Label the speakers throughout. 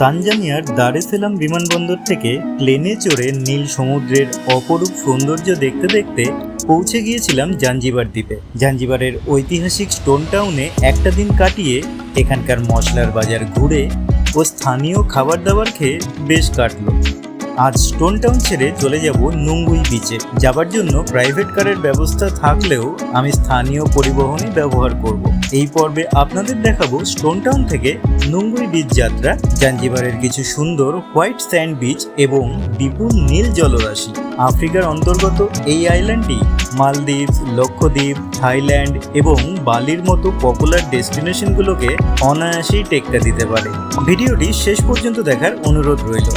Speaker 1: তানজানিয়ার দারেসেলাম বিমানবন্দর থেকে প্লেনে চড়ে নীল সমুদ্রের অপরূপ সৌন্দর্য দেখতে দেখতে পৌঁছে গিয়েছিলাম জাঞ্জিবার দ্বীপে। জাঞ্জিবারের ঐতিহাসিক স্টোন টাউনে একটা দিন কাটিয়ে এখানকার মশলার বাজার ঘুরে ও স্থানীয় খাবার দাবার খেয়ে বেশ কাটলো। আজ স্টোন টাউন ছেড়ে চলে যাব নুঙ্গুই বিচে যাবার জন্য প্রাইভেট কারের ব্যবস্থা থাকলেও আমি স্থানীয় পরিবহনই ব্যবহার করব। এই পর্বে আপনাদের দেখাবো স্টোন টাউন থেকে নুঙ্গুই বিচ যাত্রা, জাঞ্জিবারের কিছু সুন্দর হোয়াইট স্যান্ড বিচ এবং বিপুল নীল জলরাশি। আফ্রিকার অন্তর্গত এই আইল্যান্ডটি মালদ্বীপ, লক্ষদ্বীপ, থাইল্যান্ড এবং বালির মতো পপুলার ডেস্টিনেশনগুলোকে অনায়াসেই টেক্কা দিতে পারে। ভিডিওটি শেষ পর্যন্ত দেখার অনুরোধ রইল।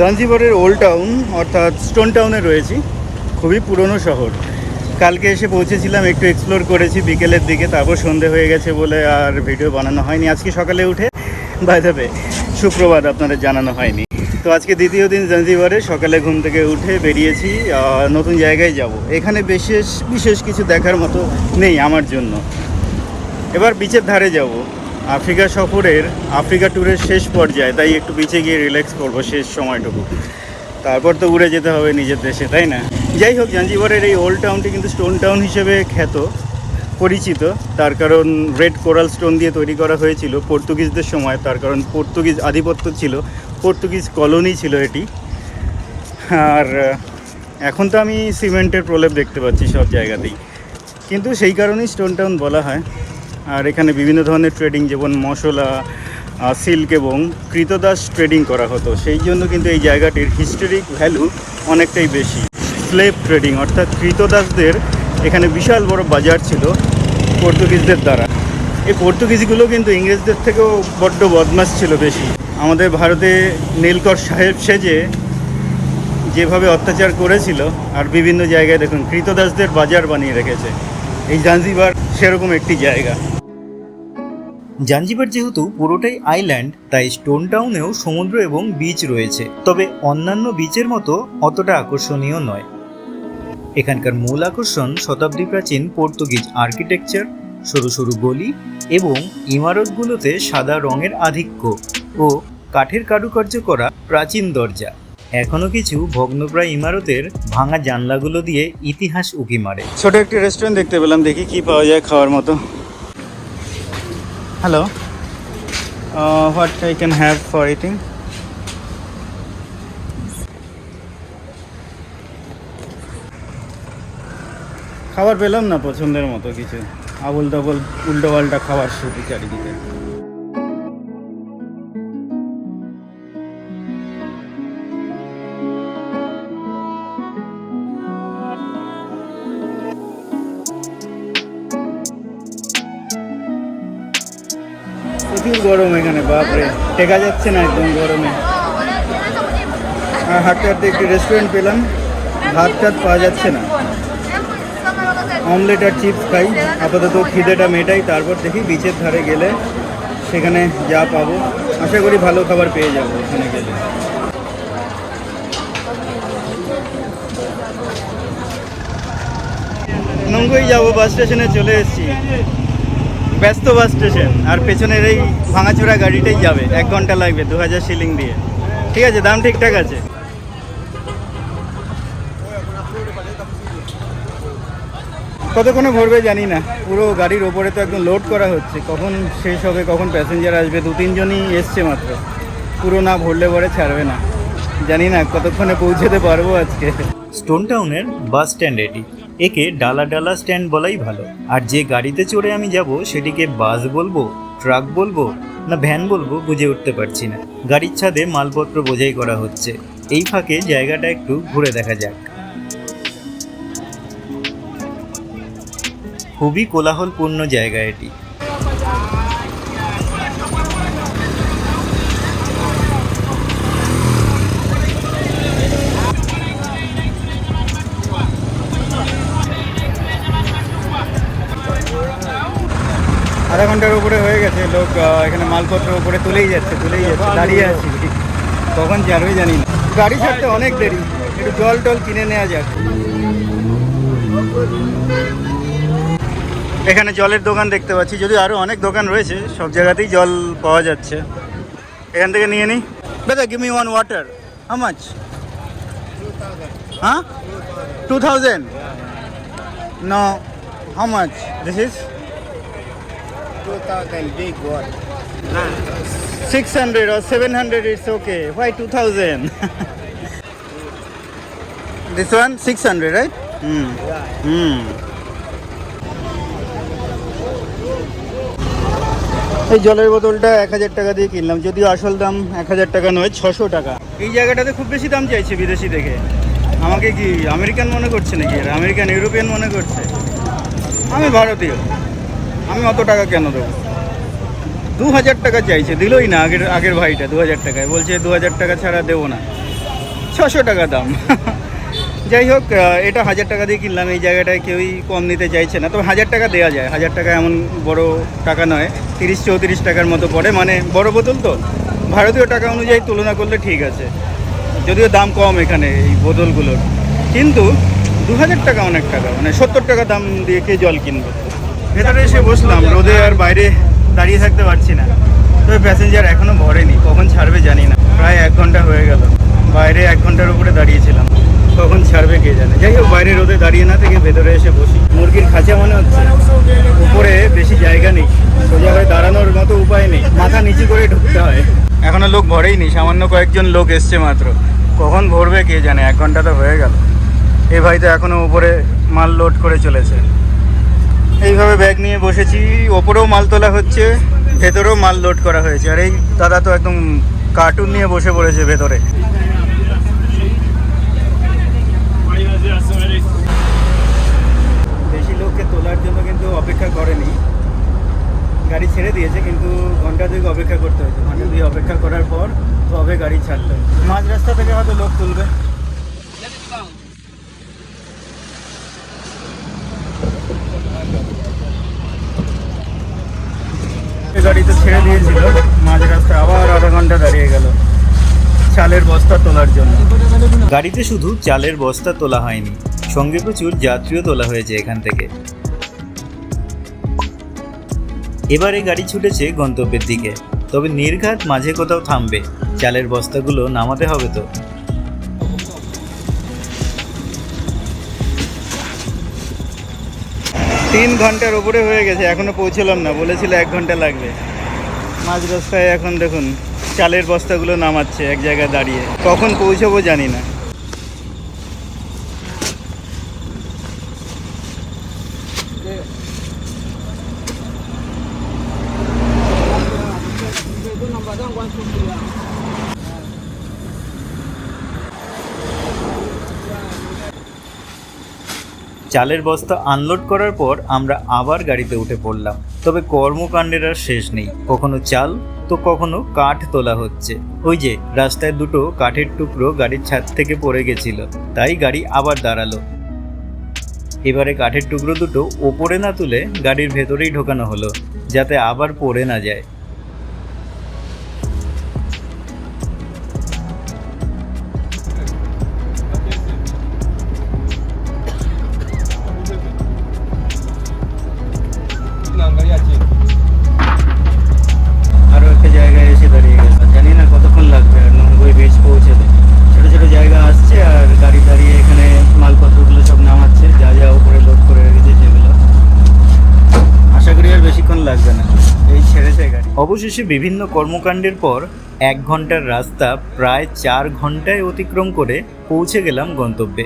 Speaker 1: জাঞ্জিবারের ওল্ড টাউন অর্থাৎ স্টোন টাউনে রয়েছি। খুবই পুরনো শহর। কালকে এসে পৌঁছেছিলাম, একটু এক্সপ্লোর করেছি বিকেলের দিকে। তারপর সন্ধে হয়ে গেছে বলে আর ভিডিও বানানো হয়নি। আজকে সকালে উঠে বাই দেবে সুপ্রভাত আপনাদের জানানো হয়নি। তো আজকে দ্বিতীয় দিন জাঞ্জিবারে সকালে ঘুম থেকে উঠে বেরিয়েছি নতুন জায়গায় যাব। এখানে বিশেষ বিশেষ কিছু দেখার মতো নেই আমার জন্য। এবার বিচের ধারে যাব। আফ্রিকা সফরের আফ্রিকা ট্যুরের শেষ পর্যায়ে, তাই একটু বিচে গিয়ে রিল্যাক্স করব শেষ সময়টুকু। তারপর তো উড়ে যেতে হবে নিজের দেশে, তাই না? যাই হোক, জাঞ্জিবারের এই ওল্ড টাউনটি কিন্তু স্টোন টাউন হিসেবে খ্যাত, পরিচিত। তার কারণ রেড কোরাল স্টোন দিয়ে তৈরি করা হয়েছিল পর্তুগিজদের সময়। তার কারণ পর্তুগিজ আধিপত্য ছিল, পর্তুগিজ কলোনি ছিল এটি। আর এখন তো আমি সিমেন্টের প্রলেপ দেখতে পাচ্ছি সব জায়গাতেই। কিন্তু সেই কারণেই স্টোন টাউন বলা হয়। আর এখানে বিভিন্ন ধরনের ট্রেডিং যেমন মশলা সিল্ক এবং কৃতদাস ট্রেডিং করা হতো। সেই জন্য কিন্তু এই জায়গাটির হিস্টোরিক ভ্যালু অনেকটাই বেশি। স্লেভ ট্রেডিং অর্থাৎ কৃতদাসদের এখানে বিশাল বড় বাজার ছিল পর্তুগিজদের দ্বারা। এই পর্তুগিজগুলো কিন্তু ইংরেজদের থেকেও বড্ড বদমাস ছিল বেশি। আমাদের ভারতে নীলকর সাহেব সেজে যেভাবে অত্যাচার করেছিল, আর বিভিন্ন জায়গায় দেখুন, কৃতদাসদের বাজার বানিয়ে রেখেছে। এই জাঞ্জিবার সেরকম একটি জায়গা। জাঞ্জিবার যেহেতু পুরোটাই আইল্যান্ড তাই স্টোন টাউনেও সমুদ্র এবং বিচ রয়েছে। তবে অন্যান্য বিচের মতো অতটা আকর্ষণীয় নয়। এখানকার মূল আকর্ষণ শতাব্দী প্রাচীন পর্তুগিজ আর্কিটেকচার সরু সরু গলি এবং ইমারতগুলোতে সাদা রঙের আধিক্য ও কাঠের কারুকার্য করা প্রাচীন দরজা। এখনও কিছু ভগ্নপ্রায় ইমারতের ভাঙা জানলাগুলো দিয়ে ইতিহাস উকি মারে। ছোট একটি রেস্টুরেন্ট দেখতে পেলাম, দেখি কি পাওয়া যায় খাওয়ার মতো। Hello what I can have for eating খাবার পেলাম না পছন্দের মতো কিছু। আবল তাবল উল্টো পাল্টা খাবার শুধু চারিদিকে। বাপরে, টেকা যাচ্ছে না একদম গরমে। আর হাঁটতে হাঁটতে একটি রেস্টুরেন্ট পেলাম, ভাত টাত পাওয়া যাচ্ছে না। অমলেট আর চিপস খাই, আপাতত খিদেটা মেটাই, তারপর দেখি বিচের ধারে গেলে সেখানে যা পাবো। আশা করি ভালো খাবার পেয়ে যাব ওখানে গেলে। নঙ্গুই যাব বাস স্টেশনে চলে এসেছি। ব্যস্ত বাস স্টেশন, আর পেছনের এই ভাঙাচোরা গাড়িটাই যাবে। এক ঘণ্টা লাগবে দু হাজার শিলিং দিয়ে। ঠিক আছে, দাম ঠিকঠাক আছে। কতক্ষণে ভরবে জানি না। পুরো গাড়ির ওপরে তো একদম লোড করা হচ্ছে। কখন শেষ হবে, কখন প্যাসেঞ্জার আসবে, দু তিনজনই এসছে মাত্র। পুরো না ভরলে পরে ছাড়বে না। জানি না কতক্ষণে পৌঁছতে পারব আজকে। স্টোন টাউনের বাস স্ট্যান্ড এটি। একে ডালা ডালা স্ট্যান্ড বলাই ভালো। আর যে গাড়িতে চড়ে আমি যাব, সেটিকে বাস বলব, ট্রাক বলব, না ভ্যান বলব, বুঝে উঠতে পারছি না। গাড়ির ছাদে মালপত্র বোঝাই করা হচ্ছে। এই ফাঁকে জায়গাটা একটু ঘুরে দেখা যাক। খুবই কোলাহলপূর্ণ জায়গা এটি। আধা ঘণ্টার উপরে হয়ে গেছে, লোক এখানে মালপত্র উপরে তুলেই যাচ্ছে তুলেই যাচ্ছে, দাঁড়িয়ে আছি। কখন যাবে জানি না। গাড়ি ছাড়তে অনেক দেরি, একটু জল টল কিনে নেওয়া যাক। এখানে জলের দোকান দেখতে পাচ্ছি যদি আরও অনেক দোকান রয়েছে, সব জায়গাতেই জল পাওয়া যাচ্ছে। এখান থেকে নিয়ে নিই বেদা give me one water how much হ্যাঁ two thousand no how much this is
Speaker 2: 2000 big one.
Speaker 1: Six hundred or seven hundred it's okay why two thousand this one six hundred right hmm
Speaker 2: Yeah.
Speaker 1: Hmm এই জলের বোতলটা এক হাজার টাকা দিয়ে কিনলাম। যদিও আসল দাম এক হাজার টাকা নয় ছশো টাকা। এই জায়গাটাতে খুব বেশি দাম চাইছে বিদেশি দেখে। আমাকে কি আমেরিকান মনে করছে নাকি? আমেরিকান ইউরোপিয়ান মনে করছে? আমি ভারতীয়। আমি অত টাকা কেন দেবো? দু হাজার টাকা চাইছে, দিলই না আগের আগের ভাইটা, দু হাজার টাকায়। বলছে, দু হাজার টাকা ছাড়া দেবো না। ছশো টাকা দাম। যাই হোক এটা হাজার টাকা দিয়ে কিনলাম, এই জায়গাটায় কেউই কম নিতে চাইছে না। তবে হাজার টাকা দেওয়া যায়। হাজার টাকা এমন বড় টাকা নয়, তিরিশ, চৌত্রিশ টাকার মতো পড়ে। মানে বড় বোতল তো। ভারতীয় টাকা অনুযায়ী তুলনা করলে ঠিক আছে। যদিও দাম কম এখানে এই বোতলগুলোর। কিন্তু দু হাজার টাকা অনেক টাকা। মানে সত্তর টাকা দাম দিয়ে কে জল কিনবো? ভেতরে এসে বসলাম, রোদে আর বাইরে দাঁড়িয়ে থাকতে পারছি না। তবে প্যাসেঞ্জার এখনও ভরেনি, কখন ছাড়বে জানি না। প্রায় এক ঘণ্টা হয়ে গেল, বাইরে এক ঘণ্টার উপরে দাঁড়িয়েছিলাম। কখন ছাড়বে কে জানে। যাই হোক, বাইরে রোদে দাঁড়িয়ে না থেকে ভেতরে এসে বসি। মুরগির খাঁচা মনে হচ্ছে। উপরে বেশি জায়গা নেই, সোজা হয়ে দাঁড়ানোর মতো উপায় নেই, মাথা নিচু করে ঢুকতে হয়। এখনও লোক ভরেই নি সামান্য কয়েকজন লোক এসছে মাত্র। কখন ভরবে কে জানে, এক ঘণ্টা তো হয়ে গেল। এ ভাই তো এখনও উপরে মাল লোড করে চলেছে। এইভাবে ব্যাগ নিয়ে বসেছি। ওপরেও মাল তোলা হচ্ছে, ভেতরেও মাল লোড করা হয়েছে। আর এই দাদা তো একদম কার্টুন নিয়ে বসে পড়েছে ভেতরে। বেশি লোককে তোলার জন্য কিন্তু অপেক্ষা করেনি। গাড়ি ছেড়ে দিয়েছে, কিন্তু ঘণ্টা দুই অপেক্ষা করতে হয়েছে। ঘণ্টা দুই অপেক্ষা করার পর তবে গাড়ি ছাড়লো মাঝ রাস্তা থেকে হয়তো লোক তুলবে। গাড়ি তো ছেড়ে দিয়েছিল। মাঝ রাস্তায় আবার আধা ঘণ্টা দাঁড়িয়ে গেল চালের বস্তা তোলার জন্য। গাড়িতে শুধু চালের বস্তা তোলা হয়নি, সঙ্গে প্রচুর যাত্রীও তোলা হয়েছে এখান থেকে। এবারে গাড়ি ছুটেছে গন্তব্যের দিকে, তবে নির্ঘাত মাঝে কোথাও থামবে, চালের বস্তাগুলো নামাতে হবে তো। তিন ঘণ্টার ওপরে হয়ে গেছে, এখনও পৌঁছলাম না, বলেছিল এক ঘণ্টা লাগবে। মাঝ রাস্তায় এখন দেখুন, চালের বস্তাগুলো নামাচ্ছে এক জায়গায় দাঁড়িয়ে। কখন পৌঁছবো জানি না। চালের বস্তা আনলোড করার পর আমরা আবার গাড়িতে উঠে পড়লাম। তবে কর্মকাণ্ডের আর শেষ নেই। কখনো চাল, তো কখনো কাঠ তোলা হচ্ছে। ওই যে, রাস্তায় দুটো কাঠের টুকরো গাড়ির ছাদ থেকে পড়ে গেছিল। তাই গাড়ি আবার দাঁড়াল। এবারে কাঠের টুকরো দুটো ওপরে না তুলে গাড়ির ভেতরেই ঢোকানো হলো, যাতে আবার পড়ে না যায়। অবশেষে বিভিন্ন কর্মকাণ্ডের পর এক ঘণ্টার রাস্তা প্রায় চার ঘন্টায় অতিক্রম করে পৌঁছে গেলাম গন্তব্যে।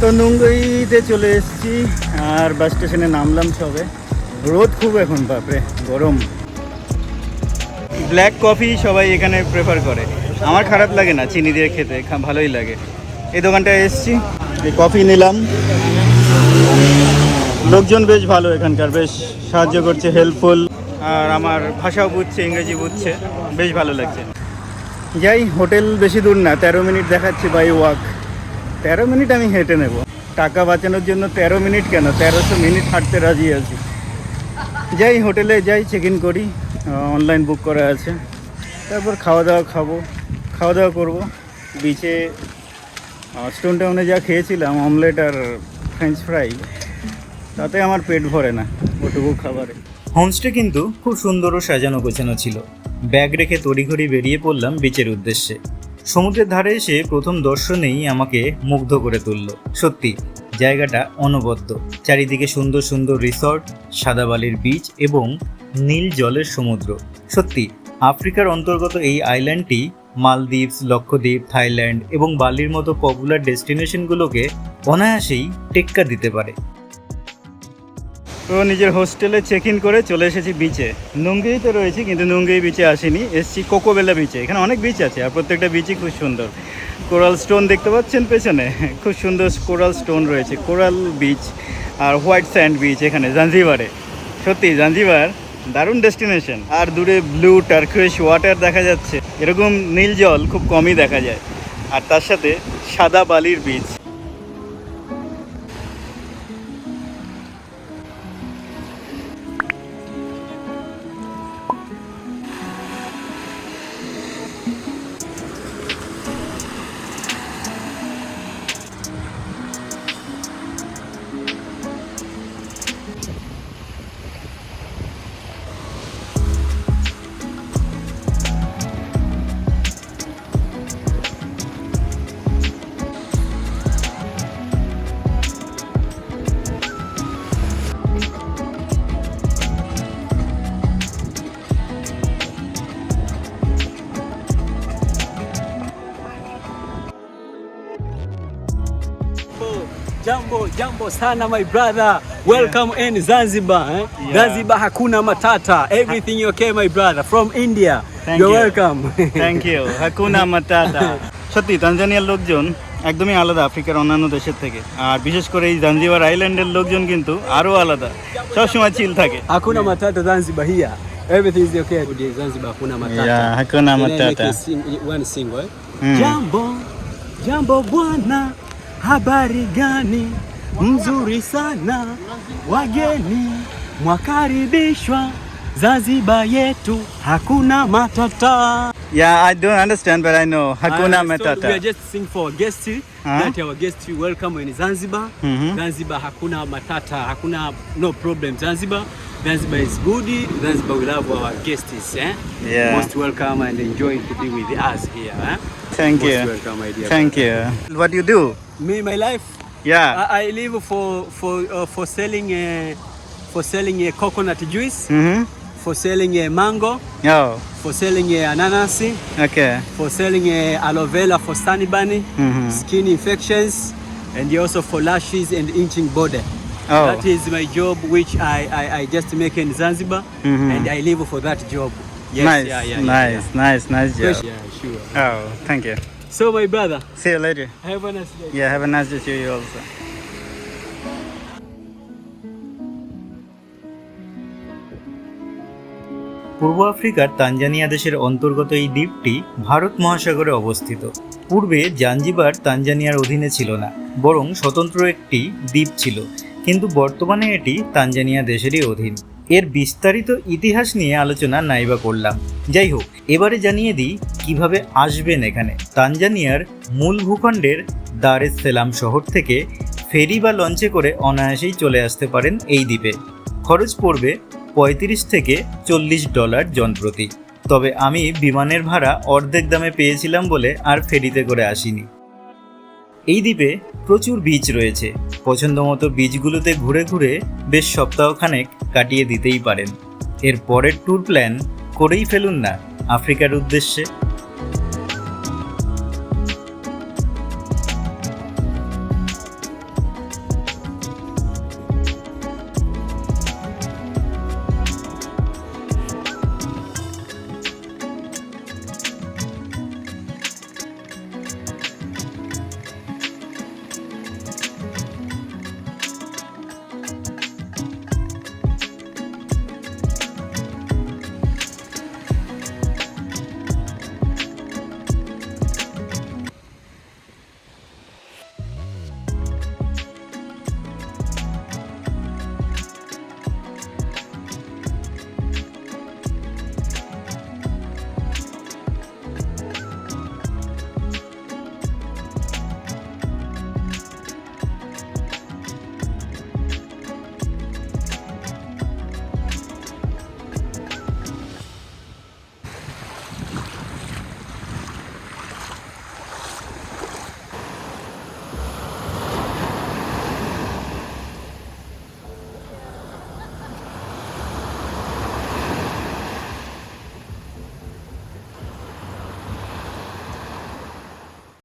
Speaker 1: তো নুঙ্গইতে চলে এসেছি আর বাস স্টেশনে নামলাম সবে। রোদ খুব এখন, বাপরে, গরম। ব্ল্যাক কফি সবাই এখানে প্রেফার করে। আমার খারাপ লাগে না চিনি দিয়ে খেতে ভালোই লাগে। এই দোকানটায় এসেছি। এই কফি নিলাম। লোকজন বেশ ভালো এখানকার বেশ সাহায্য করছে হেল্পফুল আর আমার ভাষাও বুঝছে ইংরেজি বুঝছে বেশ ভালো লাগছে। যাই হোটেল বেশি দূর না তেরো মিনিট দেখাচ্ছে বাই ওয়াক তেরো মিনিট আমি হেঁটে নেব। টাকা বাঁচানোর জন্য তেরো মিনিট কেন? তেরোশো মিনিট হাঁটতে রাজি আছি। যাই হোটেলে যাই চেক ইন করি। অনলাইন বুক করা আছে। তারপর খাওয়া দাওয়া খাব খাওয়া দাওয়া করব বিচে স্টোন টাউনে যা খেয়েছিলাম অমলেট আর ফ্রেঞ্চ ফ্রাই তাতে আমার পেট ভরে না ওটুকু খাবারে। হোমস্টে কিন্তু খুব সুন্দর ও সাজানো গোছানো ছিল। ব্যাগ রেখে তড়িঘড়ি বেরিয়ে পড়লাম বিচের উদ্দেশ্যে। সমুদ্রের ধারে এসে প্রথম দর্শনেই আমাকে মুগ্ধ করে তুলল। সত্যি, জায়গাটা অনবদ্য। চারিদিকে সুন্দর সুন্দর রিসর্ট সাদা বালির বিচ এবং নীল জলের সমুদ্র। সত্যি, আফ্রিকার অন্তর্গত এই আইল্যান্ডটি মালদ্বীপস, লক্ষদ্বীপ, থাইল্যান্ড এবং বালির মতো পপুলার ডেস্টিনেশনগুলোকে অনায়াসেই টেক্কা দিতে পারে। তো নিজের হোস্টেলে চেক ইন করে চলে এসেছি বিচে নুঙ্গেইতে রয়েছি, কিন্তু নুঙ্গেই বিচে আসিনি। এসেছি কোকোবেলা বিচে এখানে অনেক বিচ আছে আর প্রত্যেকটা বিচই খুব সুন্দর। কোরাল স্টোন দেখতে পাচ্ছেন পেছনে? খুব সুন্দর কোরাল স্টোন রয়েছে। কোরাল বিচ আর হোয়াইট স্যান্ড বিচ এখানে, জাঞ্জিবারে। সত্যি, জাঞ্জিবার দারুণ ডেস্টিনেশন। আর দূরে ব্লু টার্কুয়েশ ওয়াটার দেখা যাচ্ছে। এরকম নীল জল খুব কমই দেখা যায়। আর তার সাথে সাদা বালির beach
Speaker 2: Jambo, jambo sana my brother. Welcome yeah. in Zanzibar. Eh?
Speaker 1: Yeah.
Speaker 2: Zanzibar hakuna matata. Everything okay my brother from India.
Speaker 1: Thank
Speaker 2: You're
Speaker 1: you.
Speaker 2: welcome.
Speaker 1: Thank you হাকুনা মাতাতা সত্যি তানজানিয়ার লোকজন একদমই আলাদা আফ্রিকার অন্যান্য দেশের থেকে আর বিশেষ করে এই জাঞ্জিবার আইল্যান্ডের লোকজন কিন্তু আরও আলাদা সবসময় চিল থাকে
Speaker 2: hakuna matata Zanzibar here. Everything is okay today Zanzibar hakuna matata.
Speaker 1: Yeah, hakuna matata.
Speaker 2: one single, eh?
Speaker 1: Mm.
Speaker 2: Jambo, jambo bwana, habari gani? Mzuri sana, wageni mwakaribishwa Zanzibar yetu hakuna matata.
Speaker 1: Yeah, I don't understand, but I know Hakuna
Speaker 2: so
Speaker 1: Matata.
Speaker 2: We are just sing for our guests uh
Speaker 1: Huh?
Speaker 2: that our guests we welcome in Zanzibar.
Speaker 1: Mm -hmm.
Speaker 2: Zanzibar hakuna matata, hakuna no problem. Zanzibar, Zanzibar is good. Zanzibar we love our guests. Eh?
Speaker 1: Yeah.
Speaker 2: Most welcome and enjoy to be with us here. Eh?
Speaker 1: Thank
Speaker 2: Most
Speaker 1: you.
Speaker 2: welcome, my dear.
Speaker 1: Thank brother. you. What do you do?
Speaker 2: Me, my life.
Speaker 1: Yeah.
Speaker 2: I, I live for for uh, for selling a, for selling uh, coconut juice,
Speaker 1: Mm-hmm.
Speaker 2: for selling a mango,
Speaker 1: Oh,
Speaker 2: for selling a ananas,
Speaker 1: okay.
Speaker 2: for selling a aloe vera for sunny bunny.
Speaker 1: Mm-hmm.
Speaker 2: skin infections and also for lashes and inching body.
Speaker 1: Oh.
Speaker 2: That is my job which I, I, I just make in Zanzibar
Speaker 1: Mhm.
Speaker 2: and I live for that job. Yes,
Speaker 1: nice,
Speaker 2: yeah, yeah, yeah,
Speaker 1: nice, nice, nice job.
Speaker 2: yeah sure.
Speaker 1: Oh, thank you.
Speaker 2: So my brother,
Speaker 1: See you later.
Speaker 2: have a nice day.
Speaker 1: Yeah, have a nice day to you also. পূর্ব আফ্রিকার Tanzania দেশের অন্তর্গত এই দ্বীপটি ভারত মহাসাগরে অবস্থিত পূর্বে Zanzibar তানজানিয়ার অধীনে ছিল না বরং স্বতন্ত্র একটি দ্বীপ ছিল কিন্তু বর্তমানে এটি তানজানিয়া দেশেরই অধীন এর বিস্তারিত ইতিহাস নিয়ে আলোচনা নাইবা করলাম। যাই হোক এবারে জানিয়ে দিই কীভাবে আসবেন এখানে। তানজানিয়ার মূল ভূখণ্ডের দার সেলাম শহর থেকে ফেরি বা লঞ্চে করে অনায়াসেই চলে আসতে পারেন এই দ্বীপে। খরচ পড়বে পঁয়ত্রিশ থেকে চল্লিশ ডলার জনপ্রতি। তবে আমি বিমানের ভাড়া অর্ধেক দামে পেয়েছিলাম বলে আর ফেরিতে করে আসিনি। এই দ্বীপে প্রচুর বীজ রয়েছে। পছন্দ মতো বীজগুলোতে ঘুরে ঘুরে বেশ সপ্তাহখানেক কাটিয়ে দিতেই পারেন। এর পরের ট্যুর প্ল্যান করেই ফেলুন না। আফ্রিকার উদ্দেশ্যে।